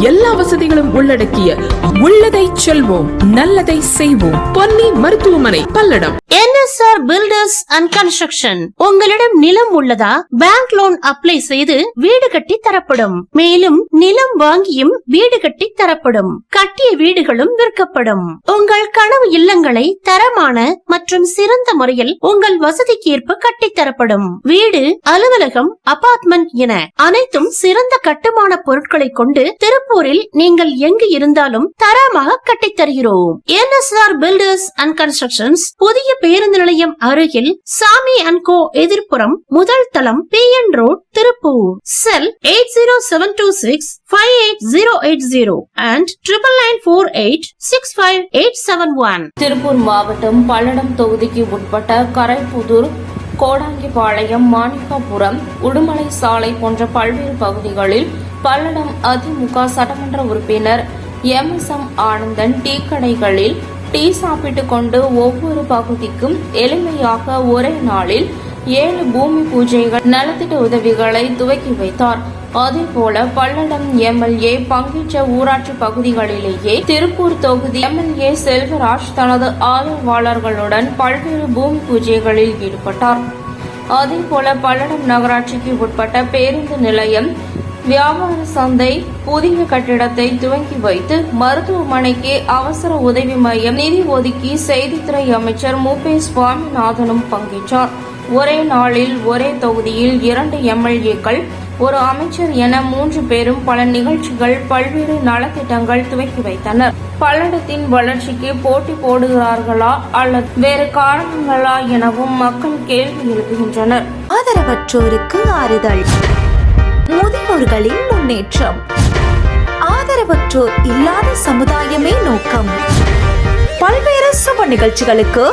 எல்லா வசதிகளும் உள்ளடக்கிய உள்ளதை செல்வோம் நல்லதை செய்வோம். பொன்னி மருத்துவமனை Palladam. NSR builders and construction உங்களிடம் நிலம் உள்ளதா? பேங்க் லோன் அப்ளை செய்து வீடு கட்டி தரப்படும். மேலும் நிலம் வாங்கியும் வீடு கட்டி தரப்படும். கட்டிய வீடுகளும் விற்கப்படும். உங்கள் கனவு இல்லங்களை தரமான மற்றும் சிறந்த முறையில் உங்கள் வசதிக்கு ஏற்ப கட்டித் வீடு அலுவலகம் அபார்ட்மெண்ட் என அனைத்தும் சிறந்த கட்டுமான பொருட்களை கொண்டு திருப்பூரில் நீங்கள் எங்கு இருந்தாலும் தரமாக கட்டித் தருகிறோம் என்எஸ்ஆர் பில்டர்ஸ் அண்ட் கன்ஸ்ட்ரக்ஷன்ஸ் புதிய பேருந்து நிலையம் அருகில் சாமி அண்ட் கோ எதிர்ப்புறம் முதல் தளம் B N road Tiruppur. Cell eight zero seven two six five eight zero eight zero and triple nine four eight six five eight seven one Tiruppur மாவட்டம் பல்லடம் தொகுதிக்கு உட்பட்ட கரைப்புதூர் கோடாங்கிபாளையம் மாணிக்காபுரம் உடுமலை சாலை போன்ற பல்வேறு பகுதிகளில் பல்லடம் அதிமுக சட்டமன்ற உறுப்பினர் M. S. M. Anandan tea கடைகளில் டீ சாப்பிட்டுக் கொண்டு ஒவ்வொரு பகுதிக்கும் எளிமையாக ஒரே நாளில் ஏழு பூமி பூஜைகள் நலத்திட்ட உதவிகளை துவக்கி வைத்தார். அதேபோல பல்லடம் எம்எல்ஏ பங்கேற்ற ஊராட்சி பகுதிகளிலேயே திருப்பூர் தொகுதி எம்எல்ஏ செல்வராஜ் தனது ஆதரவாளர்களுடன் பல்வேறு பூமி பூஜைகளில் ஈடுபட்டார். அதேபோல பல்லடம் நகராட்சிக்கு உட்பட்ட பேருந்து நிலையம் வியாபார சந்தை புதிய கட்டிடத்தை துவங்கி வைத்து மருத்துவமனைக்கு அவசர உதவி மையம் நிதி ஒதுக்கி செய்தித்துறை அமைச்சர் மு. பே. சுவாமிநாதனும் பங்கேற்றார். ஒரே நாளில் ஒரே தொகுதியில் இரண்டு எம்எல்ஏக்கள் ஒரு அமைச்சர் என மூன்று பேரும் பல நிகழ்ச்சிகள் பல்வேறு நலத்திட்டங்கள் துவக்கி வைத்தனர். பல்லடத்தின் வளர்ச்சிக்கு போட்டி போடுகிறார்களா அல்லது வேறு காரணங்களா எனவும் மக்கள் கேள்வி எழுப்புகின்றனர். ஆதரவற்றோருக்கு ஆறுதல். முதியோர்களின் முன்னேற்றம். ஆதரவற்றோர் இல்லாத சமுதாயமே நோக்கம். பல்வேறு சுப நிகழ்ச்சிகளுக்கு